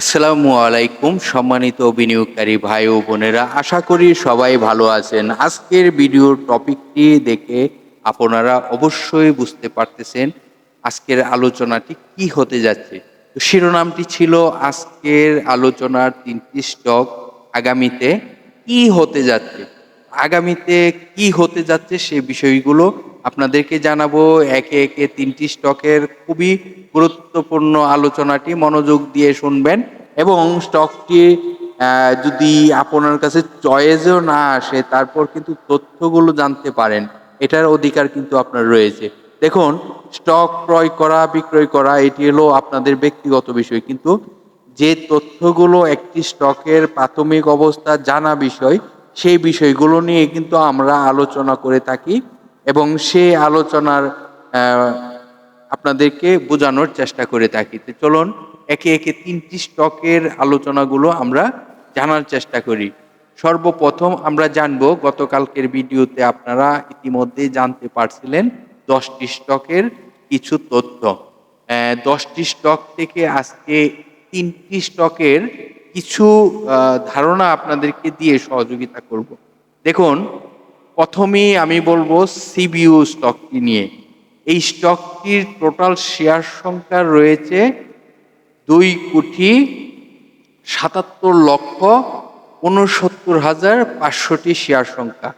আসসালামু আলাইকুম, সম্মানিত বিনিয়োগকারী ভাই ও বোনেরা। আশা করি সবাই ভালো আছেন। আজকের ভিডিওর টপিকটি দেখে আপনারা অবশ্যই বুঝতে পারতেছেন আজকের আলোচনাটি কি হতে যাচ্ছে। তো শিরোনামটি ছিল আজকের আলোচনার তিনটি স্টক। আগামীতে কি হতে যাচ্ছে? আগামীতে কি হতে যাচ্ছে সে বিষয়গুলো আপনাদেরকে জানাব, একে একে তিনটি স্টকের খুবই গুরুত্বপূর্ণ আলোচনাটি মনোযোগ দিয়ে শুনবেন এবং স্টকটি যদি আপনার কাছে চয়েসও না আসে, তারপর কিন্তু তথ্যগুলো জানতে পারেন, এটার অধিকার কিন্তু আপনার রয়েছে। দেখুন, স্টক ক্রয় করা, বিক্রয় করা, এটি হলো আপনাদের ব্যক্তিগত বিষয়, কিন্তু যে তথ্যগুলো একটি স্টকের প্রাথমিক অবস্থা জানা বিষয়, সেই বিষয়গুলো নিয়ে কিন্তু আমরা আলোচনা করে থাকি। এবং সে আলোচনার আপনাদেরকে বোঝানোর চেষ্টা করে থাকি। তো চলুন, একে একে তিনটি স্টকের আলোচনাগুলো আমরা জানার চেষ্টা করি। সর্বপ্রথম আমরা জানব, গতকালকের ভিডিওতে আপনারা ইতিমধ্যে জানতে পারছিলেন দশটি স্টকের কিছু তথ্য। দশটি স্টক থেকে আজকে তিনটি স্টকের কিছু ধারণা আপনাদেরকে দিয়ে সহযোগিতা করব। দেখুন প্রথমেই আমি বলব সিবিউ স্টকটি নিয়ে। এই স্টকটির টোটাল শেয়ার সংখ্যা রয়েছে দুই কোটি সাতাত্তর লক্ষ উনসত্তর হাজার পাঁচশোটি শেয়ার সংখ্যা।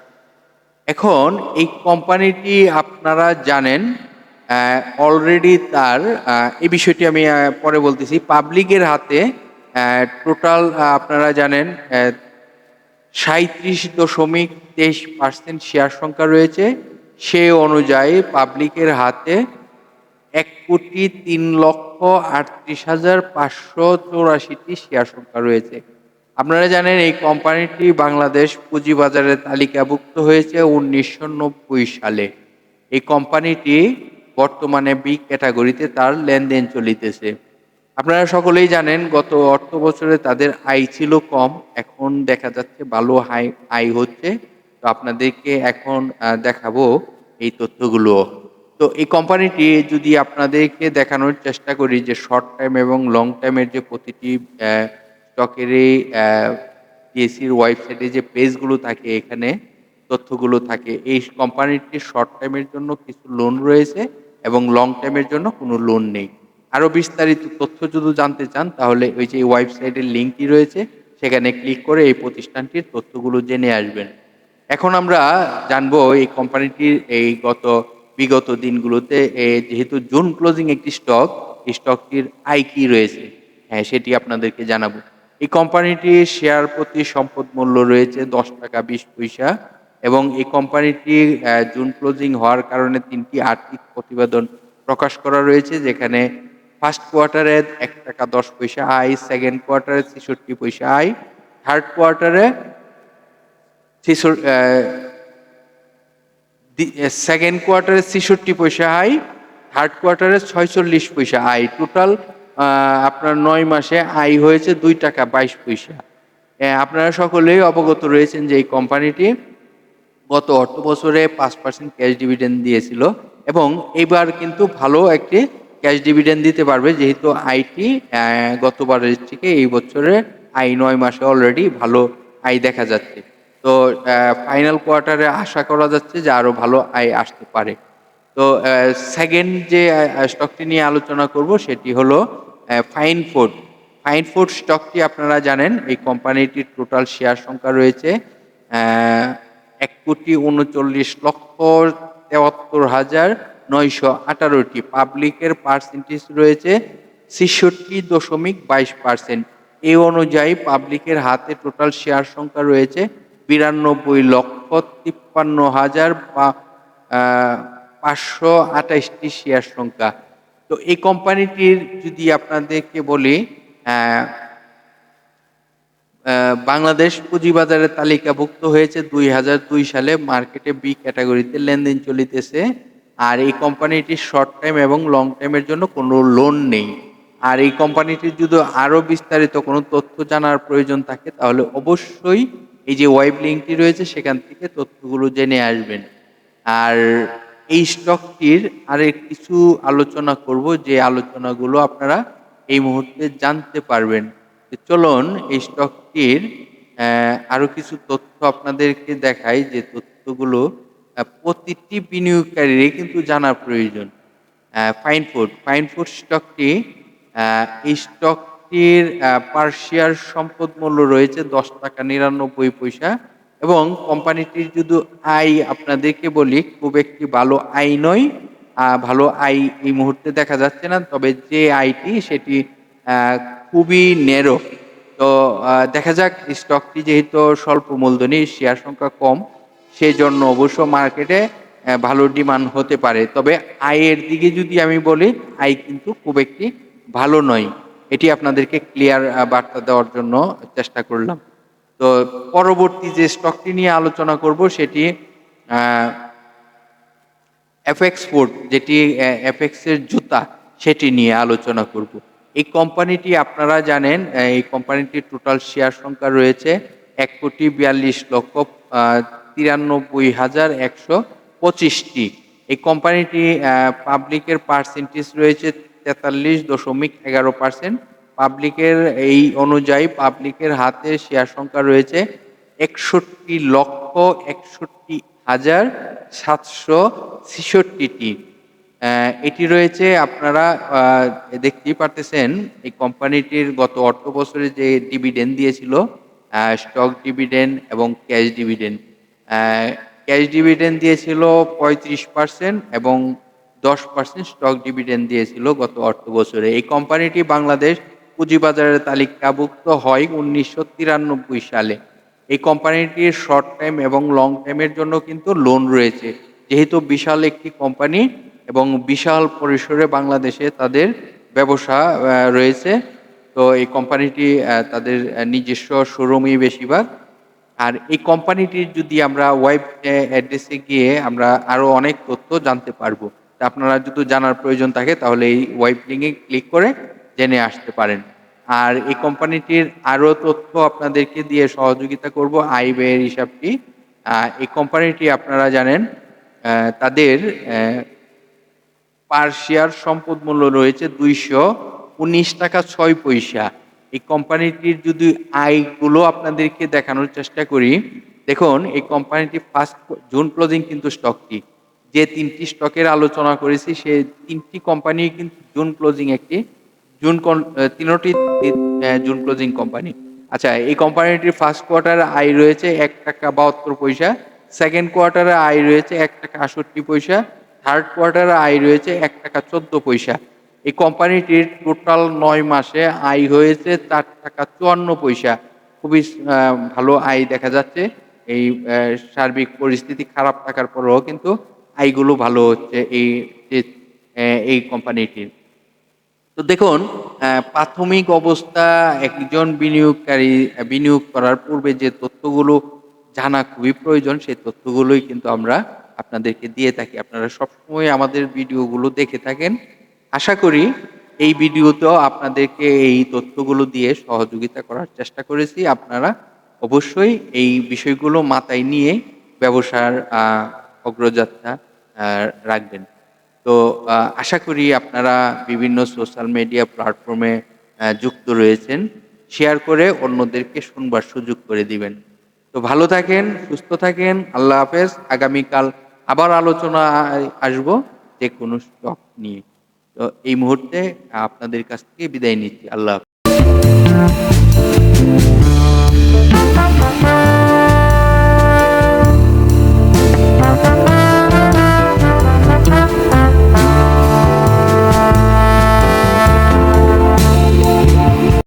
এখন এই কোম্পানিটি আপনারা জানেন অলরেডি তার এই বিষয়টি আমি পরে বলতেছি। পাবলিকের হাতে টোটাল আপনারা জানেন সাঁত্রিশ দশমিক তেইশ পার্সেন্ট শেয়ার সংখ্যা রয়েছে। সে অনুযায়ী পাবলিকের হাতে এক কোটি তিন লক্ষ আটত্রিশ হাজার পাঁচশো চৌরাশিটি শেয়ার সংখ্যা রয়েছে। আপনারা জানেন এই কোম্পানিটি বাংলাদেশ পুঁজিবাজারে তালিকাভুক্ত হয়েছে উনিশশো নব্বই সালে। এই কোম্পানিটি বর্তমানে বি ক্যাটাগরিতে তার লেনদেন চলিতেছে। আপনারা সকলেই জানেন, গত অর্থ বছরে তাদের আয় ছিল কম, এখন দেখা যাচ্ছে ভালো হাই, আয় হচ্ছে। তো আপনাদেরকে এখন দেখাবো এই তথ্যগুলো। তো এই কোম্পানিটি যদি আপনাদেরকে দেখানোর চেষ্টা করি যে শর্ট টাইম এবং লং টাইমের যে প্রতিটি স্টকের এই ডিএসির ওয়েবসাইটে যে পেজগুলো থাকে এখানে, তথ্যগুলো থাকে, এই কোম্পানিটির শর্ট টাইমের জন্য কিছু লোন রয়েছে এবং লং টাইমের জন্য কোনো লোন নেই। আরও বিস্তারিত তথ্য যদি জানতে চান, তাহলে ওই যে ওয়েবসাইটের লিঙ্কটি রয়েছে, সেখানে ক্লিক করে এই প্রতিষ্ঠানটির তথ্যগুলো জেনে আসবেন। এখন আমরা জানব এই কোম্পানিটির এই গত বিগত দিনগুলোতে যেহেতু জুন ক্লোজিং একটি স্টক, এই স্টকটির আয় কি রয়েছে? হ্যাঁ সেটি আপনাদেরকে জানাব। এই কোম্পানিটির শেয়ার প্রতি সম্পদ মূল্য রয়েছে দশ টাকা বিশ পয়সা এবং এই কোম্পানিটি জুন ক্লোজিং হওয়ার কারণে তিনটি আর্থিক প্রতিবেদন প্রকাশ করা রয়েছে, যেখানে ফার্স্ট কোয়ার্টারে এক টাকা দশ পয়সা আয় সেকেন্ড কোয়ার্টারে ছেষট্টি পয়সা আয় থার্ড কোয়ার্টারে সেকেন্ড কোয়ার্টারে ছেষট্টি পয়সা আয় থার্ড কোয়ার্টারে ছয়চল্লিশ পয়সা আয়। টোটাল আপনার নয় মাসে আয় হয়েছে দুই টাকা বাইশ পয়সা। আপনারা সকলেই অবগত রয়েছেন যে এই কোম্পানিটি গত অর্থ বছরে পাঁচ পার্সেন্ট ক্যাশ ডিভিডেন্ড দিয়েছিল এবং এবার কিন্তু ভালো একটি ক্যাশ ডিভিডেন্ড দিতে পারবে, যেহেতু আইটি গতবারের থেকে এই বছরে আই নয় মাসে অলরেডি ভালো আয় দেখা যাচ্ছে। তো ফাইনাল কোয়ার্টারে আশা করা যাচ্ছে যে আরও ভালো আয় আসতে পারে। তো সেকেন্ড যে স্টকটি নিয়ে আলোচনা করব সেটি হলো ফাইন ফুড ফাইন ফুড স্টকটি আপনারা জানেন, এই কোম্পানিটির টোটাল শেয়ার সংখ্যা রয়েছে এক কোটি উনচল্লিশ লক্ষ তেয়াত্তর হাজার নয়শো আঠারোটি পাবলিকের পার্সেন্টেজ রয়েছে ছেষট্টি দশমিক বাইশ পার্সেন্ট এই অনুযায়ী পাবলিকের হাতে টোটাল শেয়ার সংখ্যা রয়েছে বিরানব্বই লক্ষ তিপ্পান্ন হাজার আহ, পাঁচশো আঠাশটি শেয়ার সংখ্যা। তো এই কোম্পানিটির যদি আপনাদেরকে বলি বাংলাদেশ পুঁজিবাজারে তালিকাভুক্ত হয়েছে দুই হাজার দুই সালে। মার্কেটে বি ক্যাটাগরিতে লেনদেন চলিতেছে। আর এই কোম্পানিটির শর্ট টাইম এবং লং টাইমের জন্য কোনো লোন নেই। আর এই কোম্পানিটির যদি আরও বিস্তারিত কোনো তথ্য জানার প্রয়োজন থাকে, তাহলে অবশ্যই এই যে ওয়েব লিঙ্কটি রয়েছে, সেখান থেকে তথ্যগুলো জেনে আসবেন। আর এই স্টকটির আরেক কিছু আলোচনা করব, যে আলোচনাগুলো আপনারা এই মুহূর্তে জানতে পারবেন। চলুন, এই স্টকটির আরও কিছু তথ্য আপনাদেরকে দেখাই, যে তথ্যগুলো প্রতিটি বিনিয়োগকারীরই কিন্তু জানা প্রয়োজন। ফাইন ফুড ফাইন ফুড স্টকটি এই স্টকটির পার শেয়ার সম্পদ মূল্য রয়েছে দশ টাকা নিরানব্বই পয়সা এবং কোম্পানিটির যদি আয় আপনাদেরকে বলি, খুব একটি ভালো আয় নয়। ভালো আয় এই মুহূর্তে দেখা যাচ্ছে না, তবে যে আয়টি সেটি খুবই নেরো তো দেখা যাক স্টকটি যেহেতু স্বল্প মূলধনী শেয়ার সংখ্যা কম সেই জন্য অবশ্য মার্কেটে ভালো ডিমান্ড হতে পারে। তবে আয়ের দিকে যদি আমি বলি, আয় কিন্তু খুব একটি ভালো নয়। এটি আপনাদেরকে ক্লিয়ার বার্তা দেওয়ার জন্য চেষ্টা করলাম। তো পরবর্তী যে স্টকটি নিয়ে আলোচনা করব, সেটি এফএক্স ফুড যেটি এফএক্স এর জুতা, সেটি নিয়ে আলোচনা করব। এই কোম্পানিটি আপনারা জানেন এই কোম্পানিটির টোটাল শেয়ার সংখ্যা রয়েছে এক কোটি বিয়াল্লিশ লক্ষ তিরানব্বই হাজার একশো পঁচিশটি। এই কোম্পানিটি পাবলিকের পার্সেন্টেজ রয়েছে তেতাল্লিশ দশমিক এগারো পার্সেন্ট পাবলিকের এই অনুযায়ী পাবলিকের হাতে শেয়ার সংখ্যা রয়েছে একষট্টি লক্ষ একষট্টি হাজার সাতশো ছেষট্টিটি। এটি রয়েছে আপনারা দেখতেই পারতেছেন, এই কোম্পানিটির গত অর্থ বছরে যে ডিভিডেন্ড দিয়েছিল স্টক ডিভিডেন্ড এবং ক্যাশ ডিভিডেন্ড ক্যাশ ডিভিডেন্ড দিয়েছিল পঁয়ত্রিশ পার্সেন্ট এবং দশ পার্সেন্ট স্টক ডিভিডেন্ড দিয়েছিল গত অর্থ বছরে। এই কোম্পানিটি বাংলাদেশ পুঁজিবাজারের তালিকাভুক্ত হয় উনিশশো তিরানব্বই সালে। এই কোম্পানিটির শর্ট টাইম এবং লং টাইমের জন্য কিন্তু লোন রয়েছে। যেহেতু বিশাল একটি কোম্পানি এবং বিশাল পরিসরে বাংলাদেশে তাদের ব্যবসা রয়েছে তো এই কোম্পানিটি তাদের নিজস্ব শোরুমই বেশিরভাগ। আর এই কোম্পানিটির যদি আমরা ওয়েব অ্যাড্রেসে গিয়ে আমরা আরও অনেক তথ্য জানতে পারব, তা আপনারা যদি জানার প্রয়োজন থাকে, তাহলে এই ওয়েব লিঙ্কে ক্লিক করে জেনে আসতে পারেন। আর এই কোম্পানিটির আরও তথ্য আপনাদেরকে দিয়ে সহযোগিতা করব আয় ব্যয়ের হিসাবটি এই কোম্পানিটি আপনারা জানেন তাদের পার শেয়ার সম্পদ মূল্য রয়েছে দুইশো উনিশ টাকা ছয় পয়সা। এই কোম্পানিটির যদি আয়গুলো আপনাদেরকে দেখানোর চেষ্টা করি, দেখুন, এই কোম্পানিটি ফার্স্ট জুন ক্লোজিং কিন্তু স্টকটি। যে তিনটি স্টকের আলোচনা করেছি, সে তিনটি কোম্পানি কিন্তু জুন ক্লোজিং একটি, জুন তিনোটি জুন ক্লোজিং কোম্পানি। আচ্ছা এই কোম্পানিটির ফার্স্ট কোয়ার্টারে আয় রয়েছে এক টাকা বাহাত্তর পয়সা, সেকেন্ড কোয়ার্টারে আয় রয়েছে এক টাকা আষট্টি পয়সা, থার্ড কোয়ার্টারে আয় রয়েছে এক টাকা চোদ্দ পয়সা। এই কোম্পানিটির টোটাল নয় মাসে আয় হয়েছে চার টাকা চুয়ান্ন পয়সা। খুবই ভালো আয় দেখা যাচ্ছে। এই সার্বিক পরিস্থিতি খারাপ থাকার পরেও কিন্তু আয়গুলো ভালো হচ্ছে এই এই কোম্পানিটির। তো দেখুন প্রাথমিক অবস্থা একজন বিনিয়োগকারী, বিনিয়োগ করার পূর্বে যে তথ্যগুলো জানা খুবই প্রয়োজন, সেই তথ্যগুলোই কিন্তু আমরা আপনাদেরকে দিয়ে থাকি। আপনারা সবসময় আমাদের ভিডিওগুলো দেখে থাকেন। আশা করি এই ভিডিওতেও আপনাদেরকে এই তথ্যগুলো দিয়ে সহযোগিতা করার চেষ্টা করেছি। আপনারা অবশ্যই এই বিষয়গুলো মাথায় নিয়ে ব্যবসার অগ্রযাত্রা রাখবেন। তো আশা করি আপনারা বিভিন্ন সোশ্যাল মিডিয়া প্ল্যাটফর্মে যুক্ত রয়েছেন। শেয়ার করে অন্যদেরকে শুনবার সুযোগ করে দিবেন। তো ভালো থাকেন, সুস্থ থাকেন, আল্লাহ হাফেজ। আগামীকাল আবার আলোচনা আসব যে কোনো স্টক নিয়ে। তো এই মুহূর্তে আপনাদের কাছ থেকে বিদায় নিচ্ছি। আল্লাহ